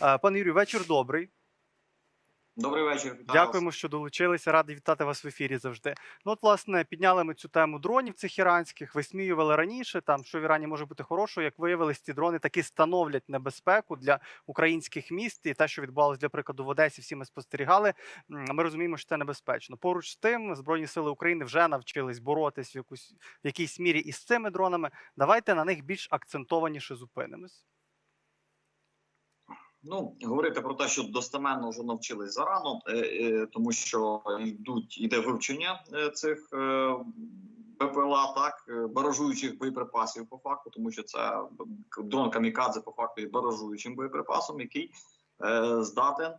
Пане Юрію, вечір добрий. Добрий вечір. Дякуємо, що долучилися. Радий вітати вас в ефірі завжди. Ну, от, власне, підняли ми цю тему дронів цих іранських, висміювали раніше. Там що в Ірані може бути хорошого, як виявилось, ці дрони таки становлять небезпеку для українських міст. І те, що відбувалося для прикладу в Одесі, всі ми спостерігали. Ми розуміємо, що це небезпечно. Поруч з тим, збройні сили України вже навчились боротись в якусь в якійсь мірі із цими дронами. Давайте на них більш акцентованіше зупинимось. Ну говорити про те, що достеменно вже навчились зарано, е, е, тому що йдуть іде вивчення е, цих БПЛА, так баражуючих боєприпасів по факту, тому що це дрон камікадзе по факту є баражуючим боєприпасом, який здатен,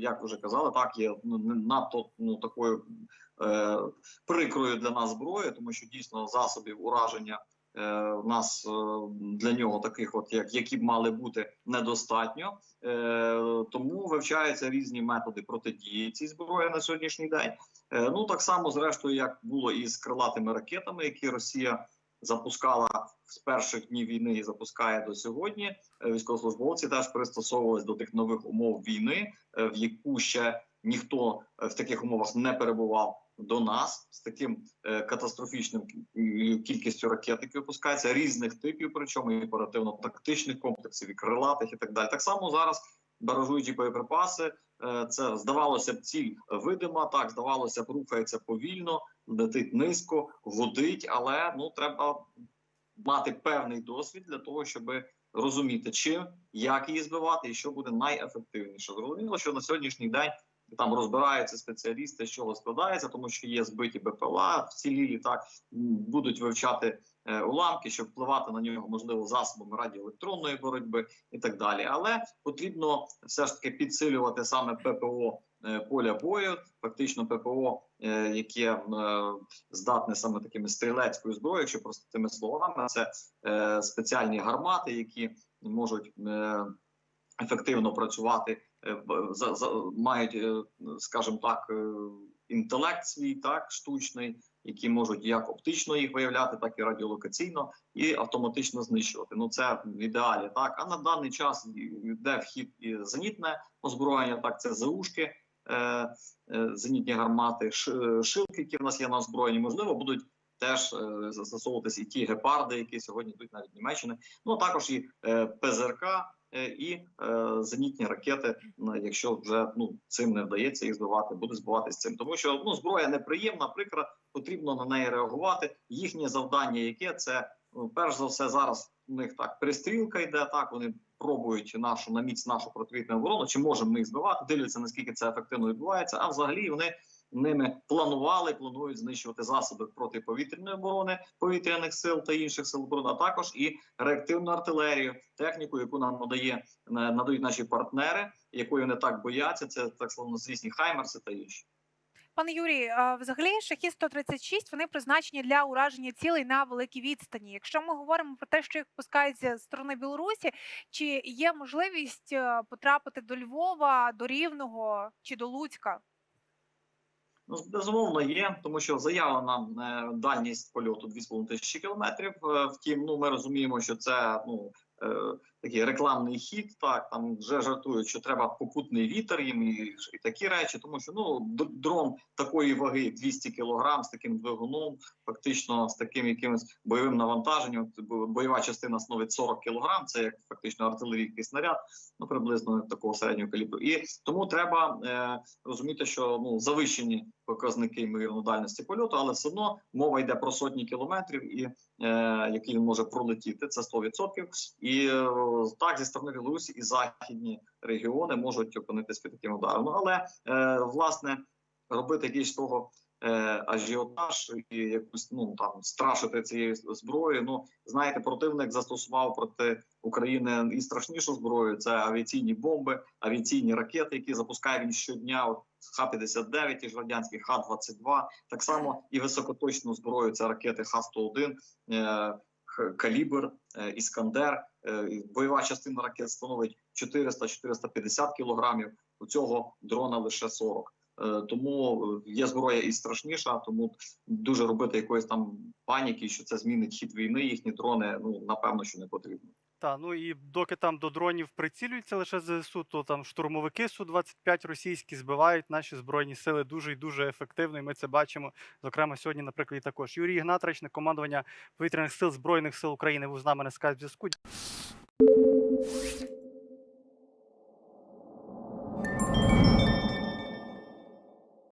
як вже казали, так є надто ну такою прикрою для нас зброєю, тому що дійсно засобів ураження. Е, в нас е, для нього таких, от як які б мали бути, недостатньо, Е, тому вивчаються різні методи протидії цій зброї на сьогоднішній день. Е, Ну так само, зрештою, як було і з крилатими ракетами, які Росія запускала з перших днів війни і запускає до сьогодні. Е, Військовослужбовці теж пристосовувались до тих нових умов війни, е, в яку ще ніхто е, в таких умовах не перебував до нас з таким е, катастрофічним кількістю ракет, які випускаються різних типів, причому і оперативно-тактичних комплексів, і крилатих, і так далі. Так само зараз баражуючі боєприпаси. е, Це здавалося б ціль видима. Так здавалося б, рухається повільно, летить низько, гудить, але ну треба мати певний досвід для того, щоб розуміти, чим як її збивати, і що буде найефективніше. Зрозуміло, що на сьогоднішній день там розбираються спеціалісти, з чого складається, тому що є збиті БПЛА, вцілілі так м, будуть вивчати е, уламки, щоб впливати на нього можливо засобами радіоелектронної боротьби і так далі. Але потрібно все ж таки підсилювати саме ППО е, поля бою, фактично ППО, е, яке е, здатне саме такими стрілецькою зброєю, якщо простими словами, це е, спеціальні гармати, які можуть е, ефективно працювати, мають, е, скажімо так, е, інтелект свій, так штучний, які можуть як оптично їх виявляти, так і радіолокаційно, і автоматично знищувати. Ну це в ідеалі, так. А на даний час йде вхід і зенітне озброєння, так це заушки, е, е, зенітні гармати, шилки, які в нас є на озброєнні, можливо, будуть. Теж е, застосовуватись і ті гепарди, які сьогодні йдуть навіть Німеччини. Ну а також і е, ПЗРК, е, і е, зенітні ракети, ну, якщо вже ну цим не вдається їх збивати, буде збиватись цим. Тому що ну зброя неприємна, прикра, потрібно на неї реагувати. Їхнє завдання, яке це ну, перш за все зараз у них так пристрілка йде. Так вони пробують нашу на міць нашу противітну оборону. Чи можемо ми їх збивати? Дивляться наскільки це ефективно відбувається. А взагалі вони ними планували, планують знищувати засоби протиповітряної оборони, повітряних сил та інших сил оборони, а також і реактивну артилерію, техніку, яку нам надає надають наші партнери, якої вони так бояться. Це так словно звісні хаймерси та інші. Пане Юрій, взагалі шахі 136 вони призначені для ураження цілей на великій відстані. Якщо ми говоримо про те, що їх пускають з сторони Білорусі, чи є можливість е, потрапити до Львова, до Рівного чи до Луцька? Ну, безумовно, є, тому що заявлена е, дальність польоту 2,5 тисячі кілометрів. Е, втім, ну ми розуміємо, що це ну е, такий рекламний хід. Так там вже жартують, що треба попутний вітер їм і, і такі речі, тому що ну дрон такої ваги 200 кілограм з таким двигуном, фактично з таким якимось бойовим навантаженням. Бойова частина становить 40 кілограм. Це як фактично артилерійський снаряд, ну приблизно такого середнього калібру. І тому треба е, розуміти, що ну завищені показники ймовірно дальності польоту, але все одно мова йде про сотні кілометрів, і е, які він може пролетіти. Це 100%. І е, так зі сторони Білорусі і західні регіони можуть опинитись під таким ударом. Ну, але е, власне робити якийсь того. е, Ажіотаж і якусь ну там страшити цією зброєю. Ну знаєте, противник застосував проти України і страшнішу зброю. Це авіаційні бомби, авіаційні ракети, які запускає він щодня. От Х-59, ті ж радянські Х-22, так само і високоточну зброю. Це ракети Х-101, е, Калібр, Іскандер. Е, бойова частина ракет становить 400-450 кілограмів. У цього дрона лише 40. Е, Тому е, є зброя і страшніша, тому дуже робити якоїсь там паніки, що це змінить хід війни. Їхні дрони ну напевно, що не потрібно. Та, ну і доки там до дронів прицілюються лише ЗСУ, то там штурмовики Су-25 російські збивають наші збройні сили дуже і дуже ефективно. І ми це бачимо. Зокрема, сьогодні, наприклад, і також Юрій Ігнатрич, командування повітряних сил Збройних сил України, був з нами на скайп зв'язку.